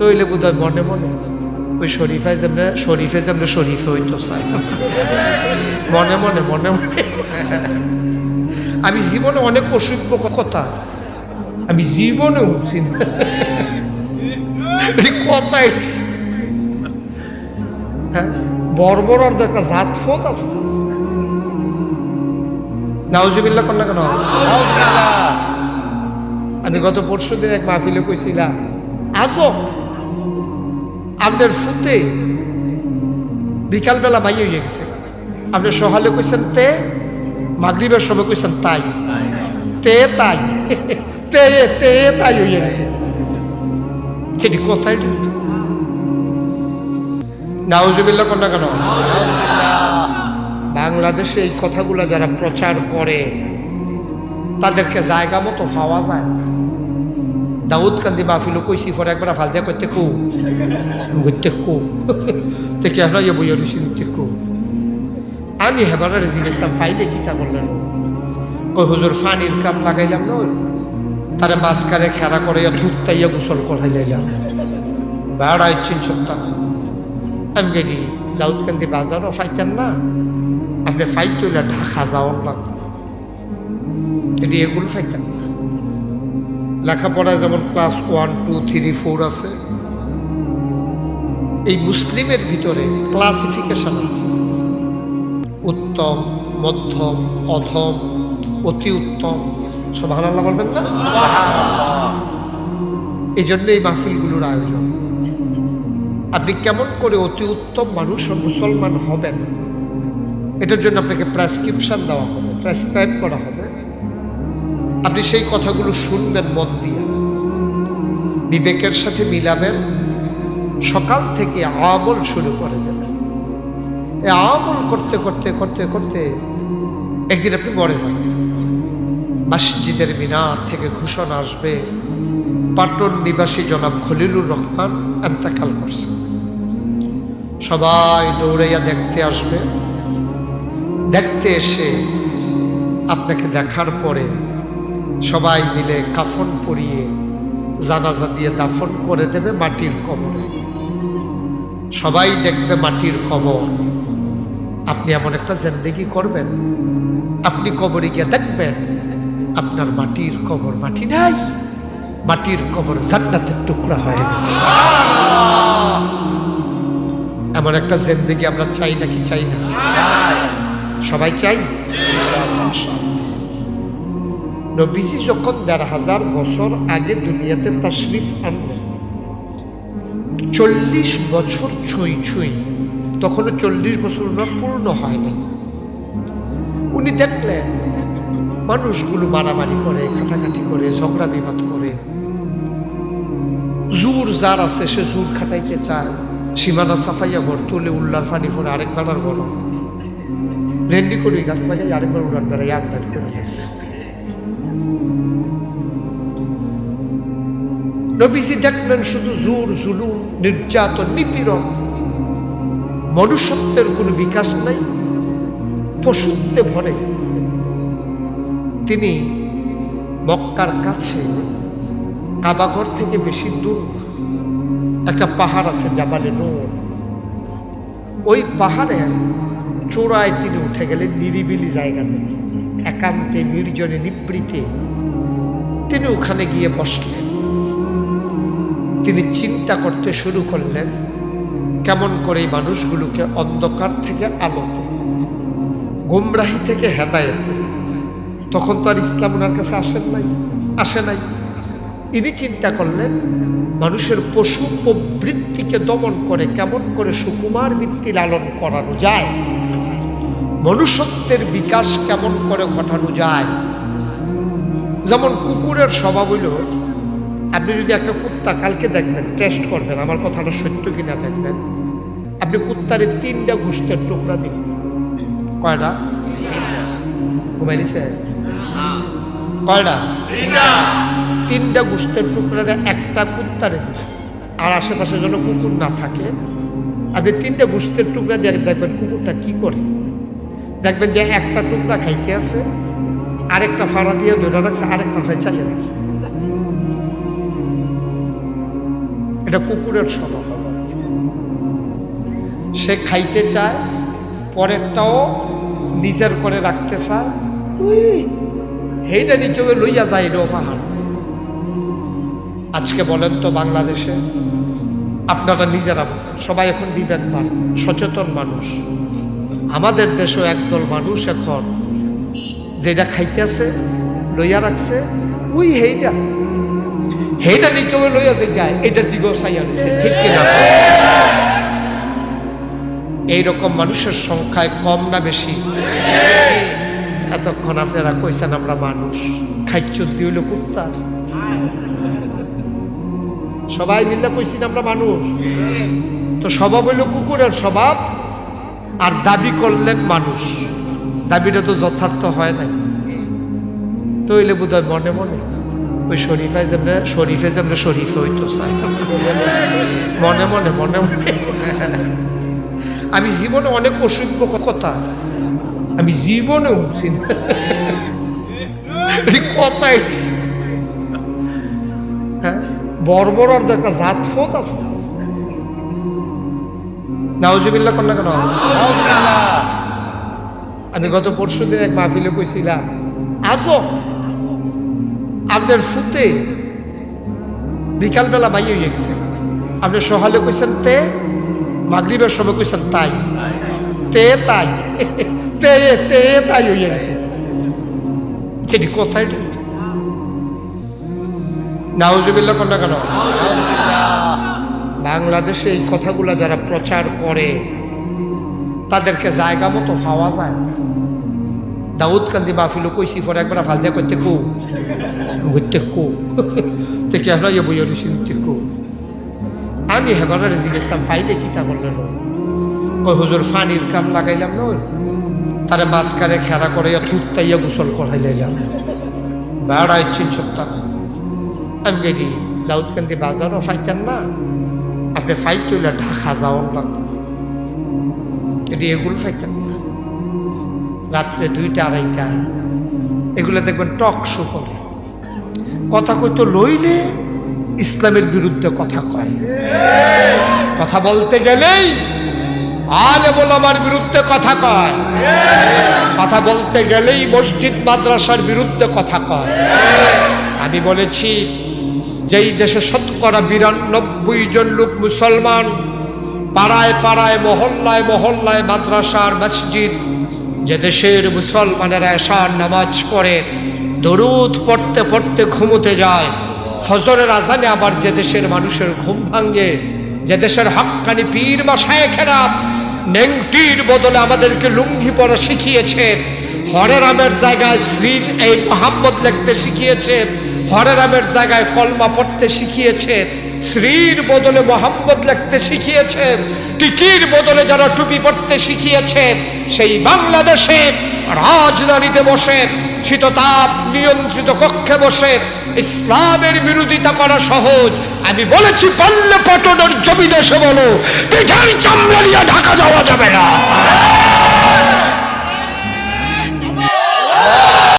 তৈলে বোধ হয় মনে মনে ওই শরীফায় যেমন শরীফে যেমন শরীফে হইতো চাই মনে মনে মনে মনে। আমি জীবনে অনেক অসভ্য কথা। আমি জীবনেও চিনি এই কথাই। হ্যাঁ বর্বরার তো একটা জাত ফোত আছে। নাউজুবিল্লা কন্যা কেন? আমি গত পরশু দিন এক মাহফিলে কইছিলাম আসো। আপনার ফুতে বিকালবেলা ভাই হয়ে গেছে। আপনি সকালে কইছেন তে, মাগরিবের সময় কইছেন তাই। তে তাই। তে তে তাই হয়ে গেছে। সেটি কোথায় নাউজুবিল্লা কোন না কেন? বাংলাদেশে এই কথাগুলো যারা প্রচার করে, তাদেরকে জায়গা মতো পাওয়া যায় না। দাউদ কান্দি মাহফিলও কইছি পরে একবার ফাল দিয়া করতে কো। করতে কো। থেকে আমরা ইয়ে বইয়া রয়েছি নিতে কো। আমি হেবার জিজ্ঞেসাম ফাইলে কিতা করলেন ওই হুজুর ফানির কাম লাগাইলাম না। তারে মাঝখানে খেরা করে ধুত্তাইয়া গোসল করাই লাইলাম। বেড়া ইচ্ছিন সত্তা আমি গেলি দাউদকান্দি বাজারও ফাইতেন না। আপনি ফাইট তুলে ঢাকা যাওয়ার লাগতো এটি এগুলো ফাইতেন। না লেখাপড়ায় যেমন class one two three four আছে এই মুসলিমের ভিতরে ক্লাসিফিকেশন আছে। উত্তম মধ্যম অধম অতি উত্তম সব আল্লাহ বলবেন না? এই জন্য এই মাহফিলগুলোর আয়োজন। আপনি কেমন করে অতি উত্তম মানুষ ও মুসলমান হবেন এটার জন্য আপনাকে প্রেসক্রিপশন দেওয়া হবে প্রেসক্রাইব করা হবে। আপনি সেই কথাগুলো শুনবেন, মন দিয়ে। বিবেকের সাথে মিলাবেন, সকাল থেকে আমল শুরু করে দেবেন। এই আমল করতে করতে করতে করতে একদিন আপনি মরে যাবেন। মসজিদের মিনার থেকে ঘোষণা আসবে, পাটন নিবাসী জনাব খলিলুর রহমান এন্তেকাল করছে সবাই দৌড়াইয়া দেখতে আসবে। দেখতে এসে আপনাকে দেখার পরে সবাই মিলে কাফন পরিয়ে জানাজা দিয়ে দাফন করে দেবে মাটির কবরে। সবাই দেখবে মাটির কবর। আপনি এমন একটা জেন্দেগি করবেন। আপনি কবরে গিয়ে দেখবেন, আপনার মাটির কবর মাটি নাই। মাটির কবর জান্নাতের টুকরা হয়ে গেছে। এমন একটা জেন্দেগি আমরা চাই নাকি চাই না? সবাই চাই? নবীজি যখন দেড় হাজার বছর আগে দুনিয়াতে তাশরিফ আনলেন, চল্লিশ বছর ছুঁই ছুঁই, তখনও চল্লিশ বছর ওনার পূর্ণ হয় হয়নি উনি দেখলেন, মানুষগুলো মারামারি করে কাটাকাটি করে, ঝগড়া বিবাদ করে। জোর যার আছে, সে জোর খাটাইতে চায়। সীমানা সাফাইয়া ঘর তুলে উল্লার ফানি করে আরেক বেলার গরম রেন্ডি করে গাছ লাগাই আরেকবার উড়ান বেড়াই দাঁড়িয়ে করে গেছে নবীজি দেখলেন শুধু জোর, জুলুম, নির্যাতন, নিপীড়ন। মনুষ্যত্বের কোনো বিকাশ নাই, পশুত্বে ভরে তিনি মক্কার কাছে কাবাঘর থেকে বেশি দূর একটা পাহাড় আছে জাবালে নূর। ওই পাহাড়ের চোরায় তিনি উঠে গেলেন নিরিবিলি জায়গা থেকে একান্তে নির্জনে নিবৃতে তিনি ওখানে গিয়ে বসলেন। তিনি চিন্তা করতে শুরু করলেন, কেমন করে মানুষগুলোকে অন্ধকার থেকে আলোতে গুমরাহি থেকে হেদায়েতে তখন তো আর ইসলাম ওনার কাছে আসেন নাই, আসে নাই। ইনি চিন্তা করলেন, মানুষের পশু প্রবৃত্তিকে দমন করে কেমন করে সুকুমার বৃত্তি লালন করানো যায়। মনুষ্যত্বের বিকাশ কেমন করে ঘটানো যায়? যেমন কুকুরের স্বভাব হইল আপনি যদি একটা কুত্তা কালকে দেখবেন টেস্ট করবেন আমার কথাটা সত্য কিনা দেখবেন আপনি কুত্তারে তিনটা গোষ্ঠের টুকরা দিবেন। কয়টা? ঘুমাই নিছে? কয়টা? তিনটা। গোষ্ঠের টুকরারে একটা কুত্তারে দিবেন। আর আশেপাশে যেন কুকুর না থাকে আপনি তিনটা গোষ্ঠের টুকরা দিয়ে দেখবেন কুকুরটা কি করে? দেখবেন যে একটা টুকরা খাইতে আছে, আরেকটা ফাড়া দিয়ে ধরে রাখছে, আরেকটা ফাই চালিয়ে রাখছে। এটা কুকুরের স্বভাব। সে খাইতে চায়, পরেরটাও নিজের করে রাখতে চায়। সেইটা নি লইয়া যায় এটাও পাহাড়। আজকে বলেন তো বাংলাদেশে, আপনারা নিজেরা, সবাই এখন বিবেকবান, সচেতন মানুষ। আমাদের দেশেও একদল মানুষ এখন যেটা খাইতেছে, লইয়া রাখছে উই হেইটা। হেইটা কেউ লইয়া যে গায় এটার দিকেও চাইয়া রয়েছে, ঠিক কিনা এইরকম মানুষের সংখ্যায় কম না বেশি? এতক্ষণ আপনারা কইছেন আমরা মানুষ। খাইচুদ্দি হইল কুত্তার। সবাই মিলে কইছি আমরা মানুষ। তো স্বভাব হইল কুকুরের স্বভাব। আর দাবি করলেন মানুষ। দাবিটা তো যথার্থ হয় নাই। তো হইলে বোধ হয় মনে মনে ওই শরীফায় যেমন শরীফে যেমন শরীফে হইতো মনে মনে মনে মনে। আমি জীবনে অনেক অসভ্য কথা। আমি জীবনে উঠছি কথাই। হ্যাঁ? বর্বরার একটা জাত ফোত আছে। নাউজুবিল্লা কন্যা কেন? আমি গত পরশু দিন এক মাহফিলে কইছিলাম, আসো। আপনার ফুতে বিকালবেলা মাই হয়ে গেছে। আপনি সকালে কইছেন তে, মাগরিবের সময় কইছেন তাই। তে তাই। তে তে তাই হয়ে গেছে। সেটি কোথায়? নাউজুবিল্লা কন্যা কেন? বাংলাদেশে এই কথাগুলো যারা প্রচার করে, তাদেরকে জায়গা মতো পাওয়া যায়। দাউদ কান্দি মাহফিলও কইছি, পরে একবার ফালদিয়া করতে কো। করতে কো। থেকে আমরা ইয়ে বইয়া রয়েছি নিতে কো। আমি হেবারে জিজ্ঞেসাম ফাইলে কিতা করলেন? ওই হুজুর, ফানির কাম লাগাইলাম না তারে মাঝখানে খেলা করে থুত্তাইয়া গোসল করাই লাইলাম বেড়া ইচ্ছিন সত্তা। আমি গেলি লাউদকান্দি বাজারও ফাইতেন না। আপনি ফাইট হইলে ঢাকা যাওয়ার লাগবে এটি এগুলো ফাইতেন না। রাত্রে দুইটা, আড়াইটা। এগুলো দেখবেন টক শো করে। কথা কইতো লইলে ইসলামের বিরুদ্ধে কথা কয়। কথা বলতে গেলেই আলে আমার বিরুদ্ধে কথা কয়। কথা বলতে গেলেই মসজিদ, মাদ্রাসার বিরুদ্ধে কথা কয়। আমি বলেছি যেই দেশে শতকরা বিরানব্বই জন লোক মুসলমান, পাড়ায় পাড়ায়, মহল্লায় মহল্লায় মাদ্রাসার মসজিদ, যে দেশের মুসলমানেরা এশার নামাজ পড়ে, দরুদ পড়তে পড়তে ঘুমোতে যায়, ফজরের আজানে আবার যে দেশের মানুষের ঘুম ভাঙ্গে যে দেশের হাক্কানি পীর মশায় খেরাপ, নেংটির বদলে আমাদেরকে লুঙ্গি পরা শিখিয়েছে হরে রামের জায়গায় শ্রী এই মোহাম্মদ লিখতে শিখিয়েছে হরে রামের জায়গায় কলমা পড়তে শিখিয়েছে শ্রীর বদলে মোহাম্মদ লিখতে শিখিয়েছে, টিকির বদলে যারা টুপি পড়তে শিখিয়েছে, সেই বাংলাদেশে রাজধানীতে বসে, শীততাপ নিয়ন্ত্রিত কক্ষে বসে, ইসলামের বিরোধিতা করা সহজ। আমি বলেছি, পাল্লে পটনের জমি দেশে বলো, পিঠার চামড়া নিয়ে ঢাকা যাওয়া যাবে না।